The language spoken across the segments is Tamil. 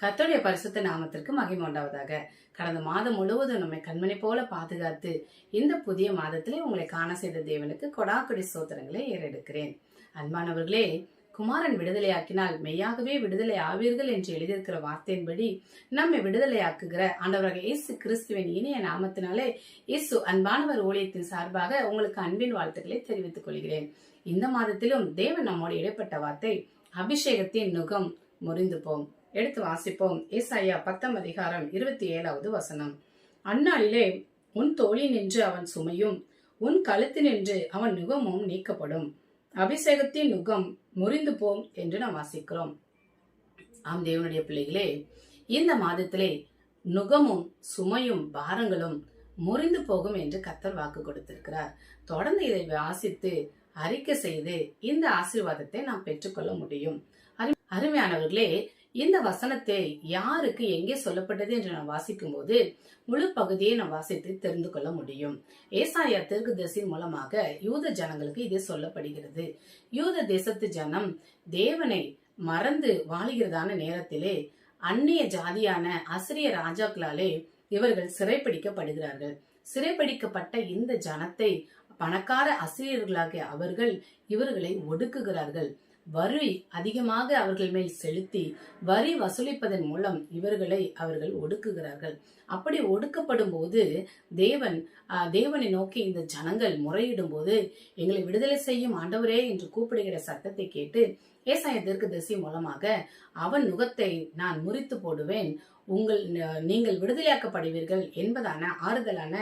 கத்தோடைய பரிசுத்த நாமத்திற்கு மகிமை உண்டாவதாக. கடந்த மாதம் முழுவதும் நம்மை கண்மணி போல பாதுகாத்து இந்த புதிய மாதத்திலே உங்களை காண செய்த தேவனுக்கு கொடாக்குடி சோத்திரங்களை ஏறெடுக்கிறேன். அன்பானவர்களே குமாரன் விடுதலையாக்கினால் மெய்யாகவே விடுதலை ஆவீர்கள் என்று எழுதியிருக்கிற வார்த்தையின்படி நம்மை விடுதலையாக்குகிற ஆண்டவராக இயேசு கிறிஸ்துவின் இனிய நாமத்தினாலே இயேசு அன்பானவர் ஊழியத்தின் சார்பாக உங்களுக்கு அன்பின் வாழ்த்துக்களை தெரிவித்துக் கொள்கிறேன். இந்த மாதத்திலும் தேவன் நம்மோடு இடைப்பட்ட வார்த்தை அபிஷேகத்தின் நுகம் முறிந்து போம். எடுத்து வாசிப்போம். ஏசாயா பத்தாம் அதிகாரம் இருபத்தி ஏழாவது வசனம். அந்நாளிலே உன் தோழி நின்று அவன் சுமையும் உன் கழுத்து நின்று அவன் நுகமும் நீக்கப்படும். அபிஷேகத்தின் நுகம் முறிந்து போம் என்று நாம் வாசிக்கிறோம். ஆம் தேவனுடைய பிள்ளைகளே இந்த மாதத்திலே நுகமும் சுமையும் பாரங்களும் முறிந்து போகும் என்று கத்தர் வாக்கு கொடுத்திருக்கிறார். தொடர்ந்து இதை வாசித்து அறிக்கை செய்து இந்த ஆசீர்வாதத்தை நாம் பெற்றுக்கொள்ள முடியும். அரு- அருமையானவர்களே இந்த வசனத்தை யாருக்கு எங்கே சொல்லப்பட்டது என்று நாம் வாசிக்கும் போது முழு பகுதியை நாம் வாசித்து தெரிந்து கொள்ள முடியும். ஏசாயா தீர்க்கதரிசியின் மூலமாக யூத ஜனங்களுக்கு இது சொல்லப்படுகிறது. யூத தேசத்து ஜனம் தேவனை மறந்து வாழுகிறதான நேரத்திலே அந்நிய ஜாதியான அசிரிய ராஜாக்களாலே இவர்கள் சிறைப்பிடிக்கப்படுகிறார்கள். சிறைப்பிடிக்கப்பட்ட இந்த ஜனத்தை பணக்கார அசிரியர்களாகிய அவர்கள் இவர்களை ஒடுக்குகிறார்கள். வரி அதிகமாக அவர்கள் மேல் செலுத்தி வரி வசூலிப்பதன் மூலம் இவர்களை அவர்கள் ஒடுக்குகிறார்கள். அப்படி ஒடுக்கப்படும் போது தேவன் தேவனை நோக்கி இந்த ஜனங்கள் முறையிடும் போது எங்களை விடுதலை செய்யும் ஆண்டவரே என்று கூப்பிடுகிற சத்தத்தை கேட்டு ஏசாய தீர்க்கதரிசி மூலமாக அவன் நுகத்தை நான் முறித்து போடுவேன். உங்கள் நீங்கள் விடுதலையாக்கப்படுவீர்கள் என்பதான ஆறுதலான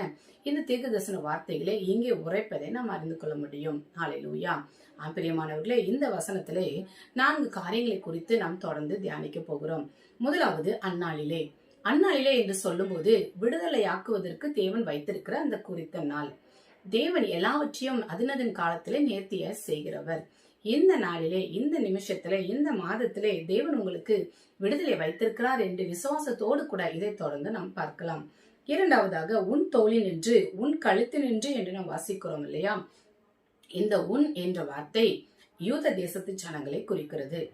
இந்த தீர்க்க தரிசன வார்த்தைகளை இங்கே உரைப்பதை நாம் அறிந்து கொள்ள முடியும். ஹalleluya. ஆம் பிரியமானவர்களே இந்த வசனத்திலே நான்கு காரியங்களை குறித்து நாம் தொடர்ந்து தியானிக்க போகிறோம். முதலாவது அந்நாளிலே. அந்நாளிலே என்று சொல்லும்போது விடுதலையாக்குவதற்கு தேவன் வைத்திருக்கிற அந்த குறித்த நாள். தேவன் எல்லாவற்றையும் அதினதின் காலத்திலே நேர்த்திய செய்கிறவர். இந்த நாளிலே இந்த நிமிஷத்துல இந்த மாதத்திலே தேவன் உங்களுக்கு விடுதலை வைத்திருக்கிறார் என்று விசுவாசத்தோடு கூட இதை தொடர்ந்து நாம் பார்க்கலாம். இரண்டாவதாக உன் தோழி நின்று உன் கழுத்து நின்று என்று நாம் வாசிக்கிறோம் இல்லையா? இந்த உன் என்ற வார்த்தை யூத தேசத்து ஜனங்களை குறிக்கிறது.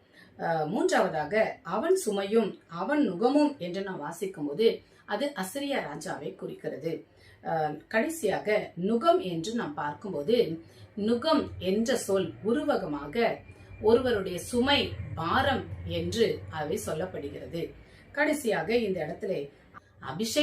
மூன்றாவதாக அவன் சுமையும் அவன் நுகமும் என்று நான் வாசிக்கும் போது அது அசிரிய ராஜாவை குறிக்கிறது. அஹ், கடைசியாக நுகம் என்று நாம் பார்க்கும்போது நுகம் என்ற சொல் உருவகமாக ஒருவருடைய சுமை பாரம் என்று அவை சொல்லப்படுகிறது. கடைசியாக இந்த இடத்துல அபிஷேக்